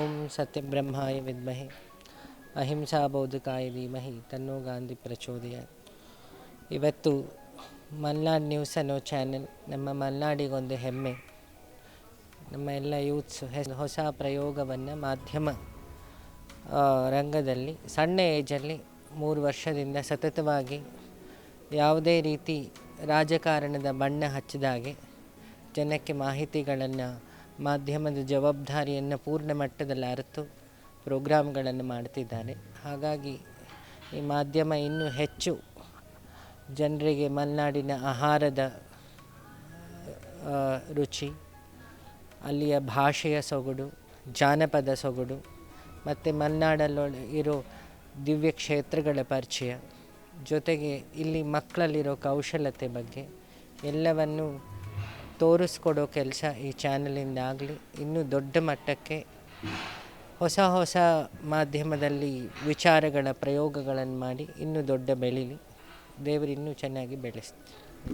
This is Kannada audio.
ಓಂ ಸತ್ಯಬ್ರಹ್ಮಾಯ ವಿದ್ಮಹೆ ಅಹಿಂಸಾ ಬೋಧಕಾಯ ಧೀಮಹಿ ತನ್ನೋ ಗಾಂಧಿ ಪ್ರಚೋದಯ ಇವತ್ತು ಮಲ್ನಾಡ್ ನ್ಯೂಸ್ ಅನ್ನೋ ಚಾನೆಲ್, ನಮ್ಮ ಮಲ್ನಾಡಿಗೊಂದು ಹೆಮ್ಮೆ. ನಮ್ಮ ಎಲ್ಲ ಯೂತ್ಸ್ ಹೊಸ ಪ್ರಯೋಗವನ್ನು ಮಾಧ್ಯಮ ರಂಗದಲ್ಲಿ, ಸಣ್ಣ ಏಜಲ್ಲಿ ಮೂರು ವರ್ಷದಿಂದ ಸತತವಾಗಿ ಯಾವುದೇ ರೀತಿ ರಾಜಕಾರಣದ ಬಣ್ಣ ಹಚ್ಚಿದಾಗೆ ಜನಕ್ಕೆ ಮಾಹಿತಿಗಳನ್ನು ಮಾಧ್ಯಮದ ಜವಾಬ್ದಾರಿಯನ್ನು ಪೂರ್ಣ ಮಟ್ಟದಲ್ಲಿ ಅರಿತು ಪ್ರೋಗ್ರಾಮ್ಗಳನ್ನು ಮಾಡ್ತಿದ್ದಾರೆ. ಹಾಗಾಗಿ ಈ ಮಾಧ್ಯಮ ಇನ್ನೂ ಹೆಚ್ಚು ಜನರಿಗೆ ಮಲೆನಾಡಿನ ಆಹಾರದ ರುಚಿ, ಅಲ್ಲಿಯ ಭಾಷೆಯ ಸೊಗಡು, ಜಾನಪದ ಸೊಗಡು, ಮತ್ತು ಮಲೆನಾಡಲ್ಲೊಳ ಇರೋ ದಿವ್ಯ ಕ್ಷೇತ್ರಗಳ ಪರಿಚಯ, ಜೊತೆಗೆ ಇಲ್ಲಿ ಮಕ್ಕಳಲ್ಲಿರೋ ಕೌಶಲತೆ ಬಗ್ಗೆ ಎಲ್ಲವನ್ನು ತೋರಿಸ್ಕೊಡೋ ಕೆಲಸ ಈ ಚಾನಲಿಂದ ಆಗಲಿ ಇನ್ನೂ ದೊಡ್ಡ ಮಟ್ಟಕ್ಕೆ ಹೊಸ ಹೊಸ ಮಾಧ್ಯಮದಲ್ಲಿ ವಿಚಾರಗಳ ಪ್ರಯೋಗಗಳನ್ನು ಮಾಡಿ ಇನ್ನೂ ದೊಡ್ಡ ಬೆಳೀಲಿ. ದೇವರು ಇನ್ನೂ ಚೆನ್ನಾಗಿ ಬೆಳೆಸ್ತಾರೆ.